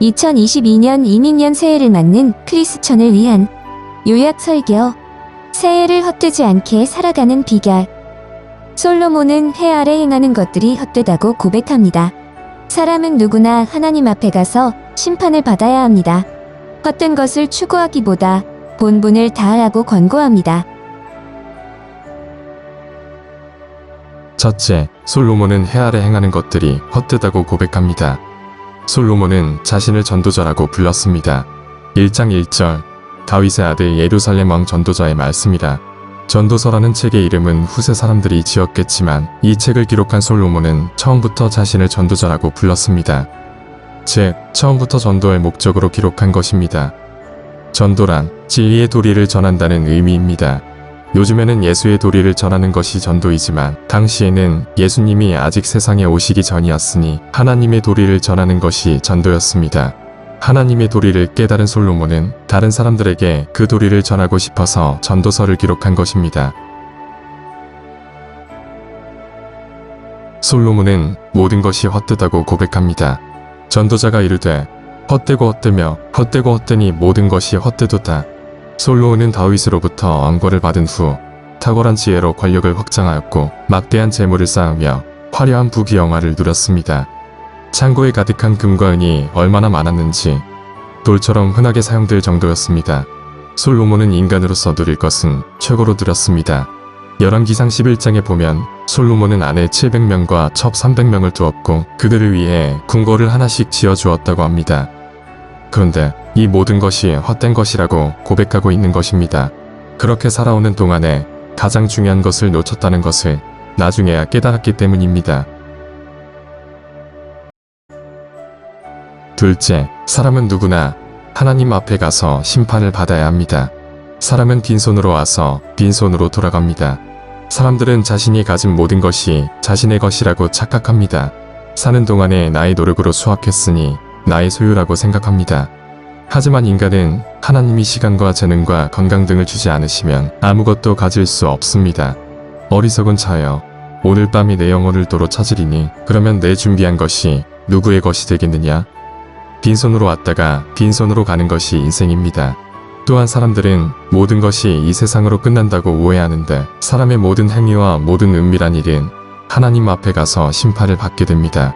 2022년 이민년 새해를 맞는 크리스천을 위한 요약 설교. 새해를 헛되지 않게 살아가는 비결. 솔로몬은 해 아래 행하는 것들이 헛되다고 고백합니다. 사람은 누구나 하나님 앞에 가서 심판을 받아야 합니다. 헛된 것을 추구하기보다 본분을 다하라고 권고합니다. 첫째, 솔로몬은 해 아래 행하는 것들이 헛되다고 고백합니다. 솔로몬은 자신을 전도자라고 불렀습니다. 1장 1절, 다윗의 아들 예루살렘 왕 전도자의 말씀이라. 전도서라는 책의 이름은 후세 사람들이 지었겠지만 이 책을 기록한 솔로몬은 처음부터 자신을 전도자라고 불렀습니다. 즉, 처음부터 전도할 목적으로 기록한 것입니다. 전도란 진리의 도리를 전한다는 의미입니다. 요즘에는 예수의 도리를 전하는 것이 전도이지만 당시에는 예수님이 아직 세상에 오시기 전이었으니 하나님의 도리를 전하는 것이 전도였습니다. 하나님의 도리를 깨달은 솔로몬은 다른 사람들에게 그 도리를 전하고 싶어서 전도서를 기록한 것입니다. 솔로몬은 모든 것이 헛되다고 고백합니다. 전도자가 이르되 헛되고 헛되며 헛되고 헛되니 모든 것이 헛되도다. 솔로몬은 다윗으로부터 왕권을 받은 후 탁월한 지혜로 권력을 확장하였고 막대한 재물을 쌓으며 화려한 부귀영화를 누렸습니다. 창고에 가득한 금과 은이 얼마나 많았는지 돌처럼 흔하게 사용될 정도였습니다. 솔로몬은 인간으로서 누릴 것은 최고로 누렸습니다. 열왕기상 11장에 보면 솔로몬은 아내 700명과 첩 300명을 두었고 그들을 위해 궁궐을 하나씩 지어 주었다고 합니다. 그런데 이 모든 것이 헛된 것이라고 고백하고 있는 것입니다. 그렇게 살아오는 동안에 가장 중요한 것을 놓쳤다는 것을 나중에야 깨달았기 때문입니다. 둘째, 사람은 누구나 하나님 앞에 가서 심판을 받아야 합니다. 사람은 빈손으로 와서 빈손으로 돌아갑니다. 사람들은 자신이 가진 모든 것이 자신의 것이라고 착각합니다. 사는 동안에 나의 노력으로 수확했으니 나의 소유라고 생각합니다. 하지만 인간은 하나님이 시간과 재능과 건강 등을 주지 않으시면 아무것도 가질 수 없습니다. 어리석은 자여, 오늘 밤이 내 영혼을 도로 찾으리니 그러면 내 준비한 것이 누구의 것이 되겠느냐? 빈손으로 왔다가 빈손으로 가는 것이 인생입니다. 또한 사람들은 모든 것이 이 세상으로 끝난다고 오해하는데 사람의 모든 행위와 모든 은밀한 일은 하나님 앞에 가서 심판을 받게 됩니다.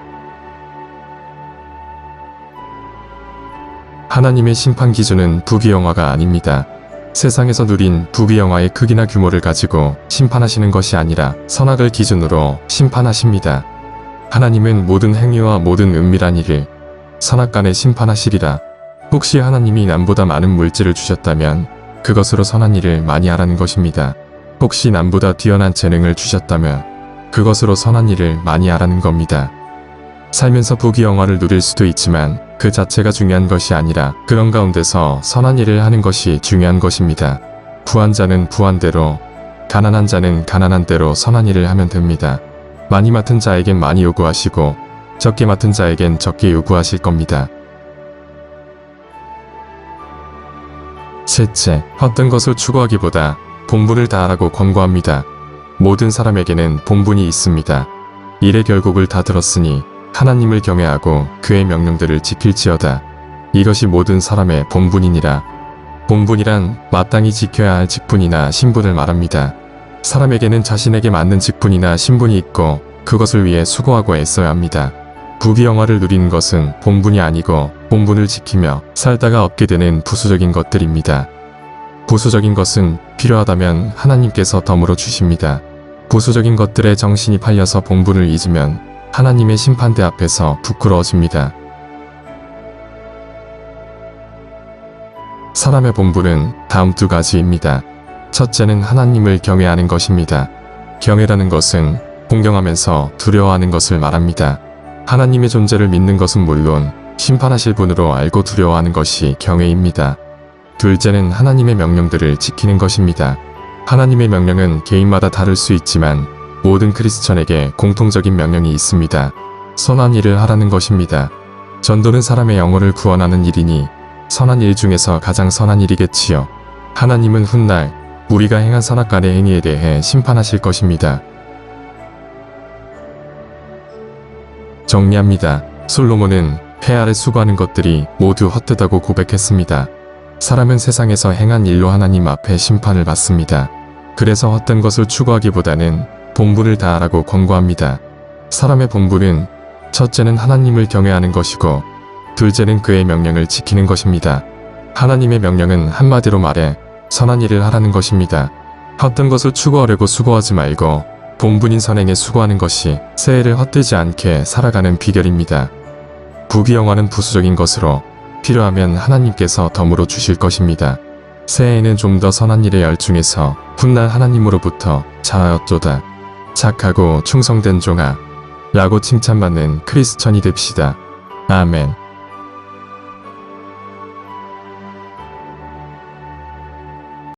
하나님의 심판 기준은 부귀영화가 아닙니다. 세상에서 누린 부귀영화의 크기나 규모를 가지고 심판하시는 것이 아니라 선악을 기준으로 심판하십니다. 하나님은 모든 행위와 모든 은밀한 일을 선악 간에 심판하시리라. 혹시 하나님이 남보다 많은 물질을 주셨다면 그것으로 선한 일을 많이 하라는 것입니다. 혹시 남보다 뛰어난 재능을 주셨다면 그것으로 선한 일을 많이 하라는 겁니다. 살면서 부귀영화를 누릴 수도 있지만 그 자체가 중요한 것이 아니라 그런 가운데서 선한 일을 하는 것이 중요한 것입니다. 부한 자는 부한 대로, 가난한 자는 가난한 대로 선한 일을 하면 됩니다. 많이 맡은 자에겐 많이 요구하시고 적게 맡은 자에겐 적게 요구하실 겁니다. 셋째, 헛된 것을 추구하기보다 본분을 다하라고 권고합니다. 모든 사람에게는 본분이 있습니다. 일의 결국을 다 들었으니 하나님을 경외하고 그의 명령들을 지킬지어다. 이것이 모든 사람의 본분이니라. 본분이란 마땅히 지켜야 할 직분이나 신분을 말합니다. 사람에게는 자신에게 맞는 직분이나 신분이 있고 그것을 위해 수고하고 애써야 합니다. 부귀영화를 누리는 것은 본분이 아니고 본분을 지키며 살다가 얻게 되는 부수적인 것들입니다. 부수적인 것은 필요하다면 하나님께서 덤으로 주십니다. 부수적인 것들에 정신이 팔려서 본분을 잊으면 하나님의 심판대 앞에서 부끄러워집니다. 사람의 본분은 다음 두 가지입니다. 첫째는 하나님을 경외하는 것입니다. 경외라는 것은 공경하면서 두려워하는 것을 말합니다. 하나님의 존재를 믿는 것은 물론 심판하실 분으로 알고 두려워하는 것이 경외입니다. 둘째는 하나님의 명령들을 지키는 것입니다. 하나님의 명령은 개인마다 다를 수 있지만 모든 크리스천에게 공통적인 명령이 있습니다. 선한 일을 하라는 것입니다. 전도는 사람의 영혼을 구원하는 일이니 선한 일 중에서 가장 선한 일이겠지요. 하나님은 훗날 우리가 행한 선악간의 행위에 대해 심판하실 것입니다. 정리합니다. 솔로몬은 해 아래 수고하는 것들이 모두 헛되다고 고백했습니다. 사람은 세상에서 행한 일로 하나님 앞에 심판을 받습니다. 그래서 헛된 것을 추구하기보다는 본분을 다하라고 권고합니다. 사람의 본분은 첫째는 하나님을 경외하는 것이고 둘째는 그의 명령을 지키는 것입니다. 하나님의 명령은 한마디로 말해 선한 일을 하라는 것입니다. 헛된 것을 추구하려고 수고하지 말고 본분인 선행에 수고하는 것이 새해를 헛되지 않게 살아가는 비결입니다. 부귀영화는 부수적인 것으로 필요하면 하나님께서 덤으로 주실 것입니다. 새해에는 좀 더 선한 일에 열중해서 훗날 하나님으로부터 자하였도다. 착하고 충성된 종아 라고 칭찬받는 크리스천이 됩시다. 아멘.